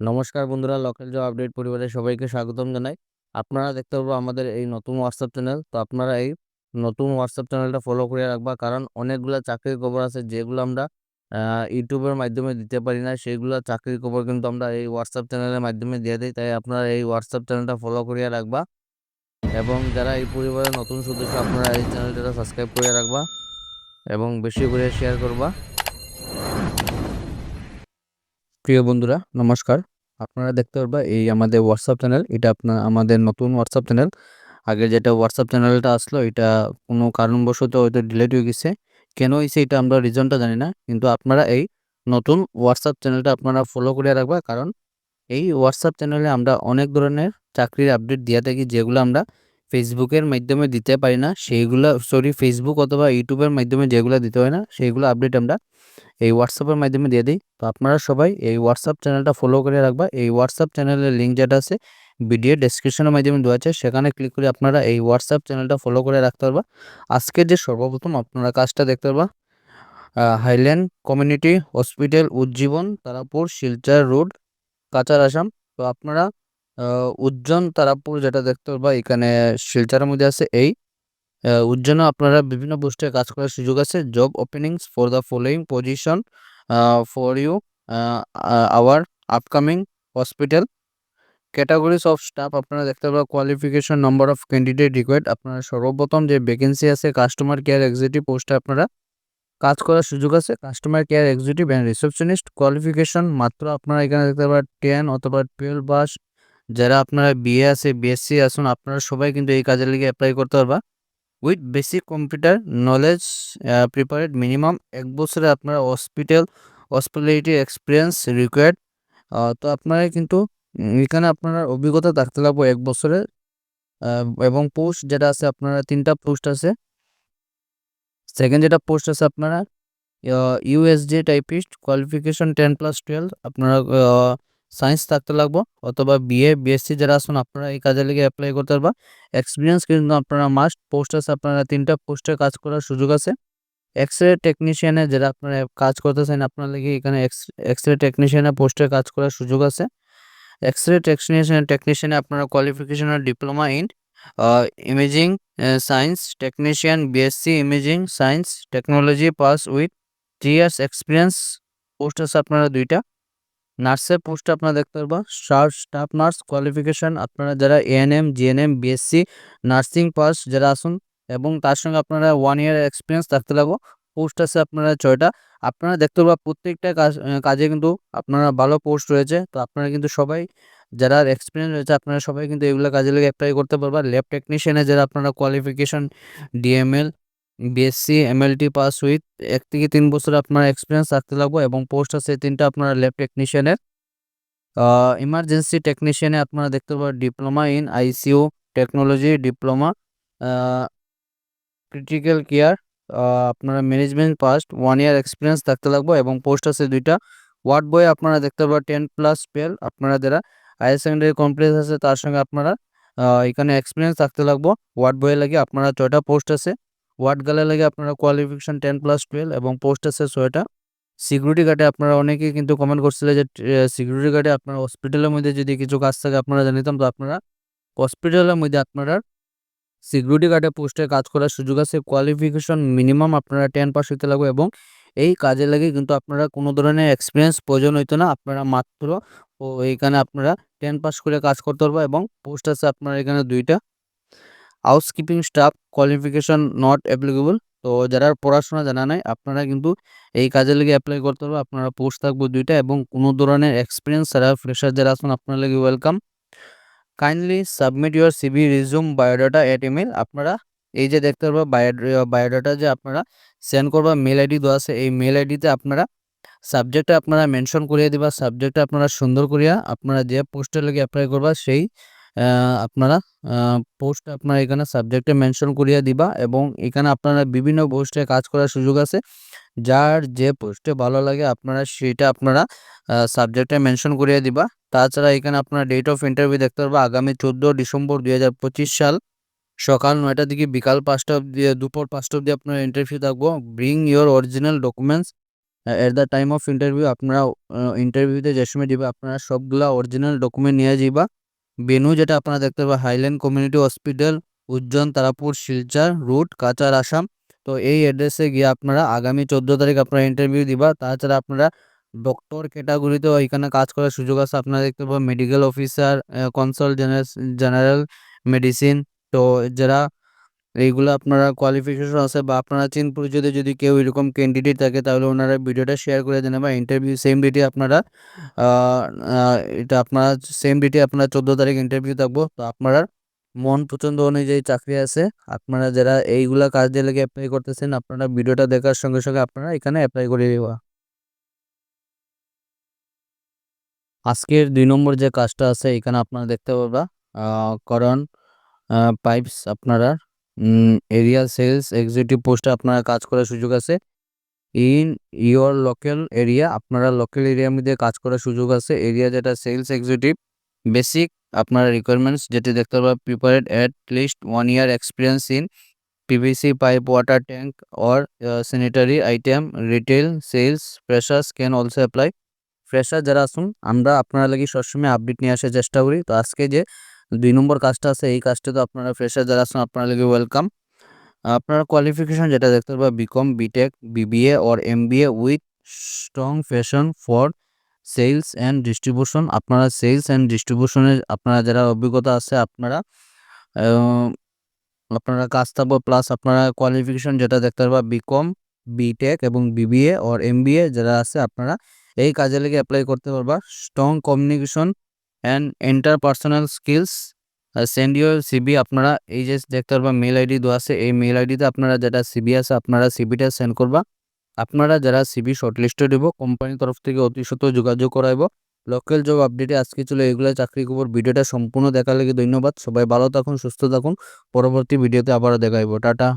নমস্কার বন্ধুরা local job update পরিবারের সবাইকে স্বাগতম জানাই। আপনারা দেখতে পারব আমাদের এই নতুন হোয়াটসঅ্যাপ চ্যানেল তো আপনারা এই নতুন হোয়াটসঅ্যাপ চ্যানেলটা ফলো করে রাখবা, কারণ অনেকগুলো চাকরির খবর আছে যেগুলো আমরা ইউটিউবের মাধ্যমে দিতে পারি না। সেইগুলো চাকরির খবর কিন্তু আমরা এই হোয়াটসঅ্যাপ চ্যানেলের মাধ্যমে দিয়ে দিই, তাই আপনারা এই হোয়াটসঅ্যাপ চ্যানেলটা ফলো করিয়া রাখবা। এবং যারা এই পরিবারের নতুন সদস্য, আপনারা এই চ্যানেলটা সাবস্ক্রাইব করে রাখবা এবং বেশি করে শেয়ার করবা। প্রিয় বন্ধুরা, নমস্কার। আপনারা দেখতে পারবা এই আমাদের হোয়াটসঅ্যাপ চ্যানেল এটা আপনার আমাদের নতুন হোয়াটসঅ্যাপ চ্যানেল আগে যেটা হোয়াটসঅ্যাপ চ্যানেলটা আসলো, এটা কোনো কারণবশত হয়তো ডিলেট হয়ে গেছে। কেন হয়েছে এটা আমরা রিজনটা জানি না, কিন্তু আপনারা এই নতুন হোয়াটসঅ্যাপ চ্যানেলটা আপনারা ফলো করে রাখবা, কারণ এই হোয়াটসঅ্যাপ চ্যানেলে আমরা অনেক ধরনের চাকরির আপডেট দিয়ে থাকি, যেগুলো আমরা ফেসবুকের মাধ্যমে দিতে পারি না। সেইগুলো সরি ফেসবুক অথবা ইউটিউবের মাধ্যমে যেগুলো দিতে হয় না, সেইগুলো আপডেট আমরা এই হোয়াটসঅ্যাপের মাধ্যমে দিয়ে দিই। তো আপনারা সবাই এই হোয়াটসঅ্যাপ চ্যানেলটা ফলো করে রাখবা। এই হোয়াটসঅ্যাপ চ্যানেলের লিঙ্ক যেটা আছে ভিডিও ডেসক্রিপশনের মাধ্যমে দেওয়া আছে। সেখানে ক্লিক করে আপনারা এই হোয়াটসঅ্যাপ চ্যানেলটা ফলো করে রাখতে পারবা। আজকে যে সর্বপ্রথম আপনারা কাজটা দেখতে পারবা Highland Community Hospital Ujjiban, Tarapur, Silchar road Cachar Assam. তো আপনারা উজ্জৈন তারাপুর যেটা দেখতে পারবা, এখানে শিলচরের মধ্যে আছে এই। উজ্জৈনে আপনারা বিভিন্ন পোস্টে কাজ করার সুযোগ আছে। Job openings for the following position for you our upcoming hospital categories of staff আপনারা দেখতে পাবেন qualification number of candidate required আপনারা সর্বপ্রথম যে ভ্যাকেন্সি আছে কাস্টমার কেয়ার এক্সিকিউটিভ পোস্টে আপনারা কাজ করার সুযোগ আছে। Customer care executive and receptionist qualification মাত্র আপনারা এখানে দেখতে পাবেন টেন অথবা টুয়েলভ পাস যারা আপনারা বিএ আছে বিএসসি আসুন আপনারা সবাই কিন্তু এই কাজের লিগে অ্যাপ্লাই করতে পারবা। With basic computer knowledge prepared minimum এক বছরে আপনার হসপিটাল হসপিটালিটি এক্সপিরিয়েন্স রিকোয়ার্ড তো আপনারা কিন্তু এখানে আপনার অভিজ্ঞতা থাকতে লাগবে এক বছরের এবং পোস্ট যেটা আছে, আপনারা তিনটা পোস্ট আছে। সেকেন্ড যেটা পোস্ট আছে আপনারা USD typist qualification ten plus twelve আপনারা সায়েন্স থাকতে লাগবো, অথবা বিএ, বিএসসি যারা আসুন আপনারা এই কাজের লেগে অ্যাপ্লাই করতে পারবা। এক্সপিরিয়েন্স কিন্তু আপনারা মাস্ট পোস্ট আছে আপনারা তিনটা পোস্টে কাজ করার সুযোগ আছে। এক্স রে টেকনিশিয়ানে যারা আপনারা কাজ করতেছেন, আপনার লেগে এখানে এক্স রে টেকনিশিয়ানে পোস্টে কাজ করার সুযোগ আছে। এক্স রে টেকনিশিয়ান টেকনিশিয়ানে আপনারা qualification diploma in imaging science technician BSc imaging science technology pass with three years experience post আছে আপনারা দুইটা। নার্সের পোস্ট আপনারা দেখতে পারব, স্টাফ স্টাফ নার্স, কোয়ালিফিকেশন, আপনারা যারা ANM GNM BSc nursing pass যারা আসুন এবং তার সঙ্গে আপনারা ওয়ান ইয়ার এক্সপিরিয়েন্স থাকতে লাগবো, পোস্ট আছে আপনারা ছয়টা। আপনারা দেখতে পারব প্রত্যেকটা কাজ কাজে কিন্তু আপনারা ভালো পোস্ট রয়েছে, তো আপনারা কিন্তু সবাই যারা এক্সপিরিয়েন্স রয়েছে, আপনারা সবাই কিন্তু এগুলো কাজে লেগে অ্যাপ্লাই করতে পারবা। ল্যাব টেকনিশিয়ানে যারা আপনারা qualification DML BSc MLT pass with এক থেকে তিন বছর আপনার এক্সপিরিয়েন্স থাকতে লাগবে এবং পোস্ট আছে তিনটা আপনার ল্যাব টেকনিশিয়ানের ইমার্জেন্সি টেকনিশিয়ানে আপনারা দেখতে পাবেন diploma in ICU technology diploma critical care আপনারা management passed one year experience থাকতে লাগবে এবং পোস্ট আছে দুইটা। ওয়ার্ড বই আপনারা দেখতে পাবেন টেন প্লাস টুয়েলভ আপনারা যারা হায়ার সেকেন্ডারি কমপ্লিট আছে তার সঙ্গে আপনারা এখানে এক্সপিরিয়েন্স থাকতে লাগবো। ওয়ার্ড বইয়ে লাগে আপনারা ছয়টা পোস্ট আছে। ওয়ার্ড গালে লাগে আপনারা কোয়ালিফিকেশন টেন প্লাস টুয়েলভ এবং পোস্ট আছে ছয়টা। সিকিউরিটি গার্ডে আপনারা অনেকেই কিন্তু কমেন্ট করছিল যে সিকিউরিটি গার্ডে আপনার হসপিটালের মধ্যে যদি কিছু কাজ থাকে আপনারা জানিতাম, তো আপনারা হসপিটালের মধ্যে আপনারা সিকিউরিটি গার্ডে পোস্টে কাজ করার সুযোগ আছে। কোয়ালিফিকেশন মিনিমাম আপনারা টেন পাস হইতে লাগবে এবং এই কাজে লাগে কিন্তু আপনারা কোনো ধরনের এক্সপিরিয়েন্স প্রয়োজন হইতো না। আপনারা মাত্র ও, এইখানে আপনারা টেন পাস করে কাজ করতে পারব এবং পোস্ট আছে আপনার এখানে দুইটা housekeeping staff qualification not applicable তো যারা পড়াশোনা জানা নাই, আপনারা কিন্তু এই কাজের লেগে অ্যাপ্লাই করতে পারব। আপনারা পোস্ট থাকব দুইটা এবং কোনো ধরনের এক্সপিরিয়েন্স যারা ফ্রেশার যারা আসুন আপনার লেগে welcome kindly submit your CV resume biodata at email আপনারা এই যে দেখতে পারব বায়োডাটা যে আপনারা সেন্ড করবা মেল আইডি দেওয়া আছে। এই মেল আইডিতে আপনারা সাবজেক্টে আপনারা মেনশন করিয়ে দিবা। সাবজেক্টে আপনারা সুন্দর করিয়া আপনারা যে পোস্টের লেগে অ্যাপ্লাই করবা, সেই আপনারা পোস্ট আপনারা এখানে সাবজেক্টে মেনশন করিয়া দিবা এবং এখানে আপনারা বিভিন্ন পোস্টে কাজ করার সুযোগ আছে। যার যে পোস্টে ভালো লাগে আপনারা সেটা আপনারা সাবজেক্টে মেনশন করিয়া দিবা। তাছাড়া এখানে আপনারা ডেট অফ ইন্টারভিউ দেখতে পারব আগামী চোদ্দ ডিসেম্বর দুই হাজার পঁচিশ সাল সকাল নয়টা থেকে বিকাল পাঁচটা অব্দি দুপুর পাঁচটা অব্দি আপনার ইন্টারভিউ থাকব। Bring your original documents at the time of interview আপনারা ইন্টারভিউতে যে সময় দিবে। আপনারা সবগুলা অরিজিনাল ডকুমেন্ট নিয়ে যাইবা। বেনু, যেটা আপনারা দেখতে পাবেন, Highland community hospital, Ujjayan, Tarapur, Silchar, route Cachar Assam. তো এই অ্যাড্রেসে গিয়ে আপনারা আগামী চোদ্দ তারিখ আপনারা ইন্টারভিউ দিবা। তাছাড়া আপনারা ডক্টর ক্যাটাগরিতেও এখানে কাজ করার সুযোগ আছে। আপনারা দেখতে পাবেন medical officer consult general medicine তো যারা এইগুলো আপনারা কোয়ালিফিকেশন আছে বা আপনারা চিন পরিচয়তে যদি কেউ এরকম ক্যান্ডিডেট থাকে, তাহলে ওনারা ভিডিওটা শেয়ার করে দেন বা ইন্টারভিউ সেম ডেটে আপনারা এটা আপনারা সেম ডেটে আপনারা চোদ্দ তারিখ ইন্টারভিউ থাকব। তো আপনারা মন পছন্দ অনুযায়ী চাকরি আছে, আপনারা যারা এইগুলা কাজ দিয়ে লেগে অ্যাপ্লাই করতেছেন, আপনারা ভিডিওটা দেখার সঙ্গে সঙ্গে আপনারা এখানে অ্যাপ্লাই করে দেওয়া আজকের দুই নম্বর যে কাজটা আছে, এখানে আপনারা দেখতে পারবা করণ পাইপস আপনারা এরিয়া সেলস এক্সিকিউটিভ পোস্টে আপনারা কাজ করার সুযোগ আছে। ইন ইওর লোকাল এরিয়া আপনারা লোকাল এরিয়ার মধ্যে কাজ করার সুযোগ আছে। এরিয়া যেটা সেলস এক্সিকিউটিভ বেসিক আপনারা রিকোয়ারমেন্টস যেটি দেখতে পারবা prepared at least one year experience in PVC pipe water tank or sanitary item retail sales freshers can also apply fresher যারা আসুন আমরা আপনারা লাগি সবসময় আপডেট নিয়ে আসার চেষ্টা করি। তো আজকে যে দুই নম্বর কাজটা আছে, এই কাজটা তো আপনারা ফ্রেশার যারা আসুন আপনারা লাগে ওয়েলকাম আপনারা কোয়ালিফিকেশন যেটা দেখতে পারবা BCom BTech BBA or MBA with strong passion for sales and distribution আপনারা সেলস অ্যান্ড ডিস্ট্রিবিউশনের আপনারা যারা অভিজ্ঞতা আছে, আপনারা আপনারা থাকব প্লাস আপনারা কোয়ালিফিকেশন যেটা দেখতে পারবা বিকম বিটেক এবং বিবিএ অর এমবিএ যারা আছে, আপনারা এই কাজে লেগে অ্যাপ্লাই করতে পারবা। Strong communication and interpersonal skills send your CV আপনারা এই যে দেখতে পারবা মেল আইডি দেওয়া আছে, এই মেল আইডিতে আপনারা যেটা সিবি আছে, আপনারা সিবিটা সেন্ড করবা। আপনারা যারা সিবি শর্টলিস্টে দেবো কোম্পানির তরফ থেকে অতি সত্য যোগাযোগ করাইব। লোকাল জব আপডেটে আজকে চলে এগুলো চাকরি খবর ভিডিওটা সম্পূর্ণ দেখার লাগে ধন্যবাদ। সবাই ভালো থাকুন, সুস্থ থাকুন। পরবর্তী ভিডিওতে আবারও দেখাইব। টাটা।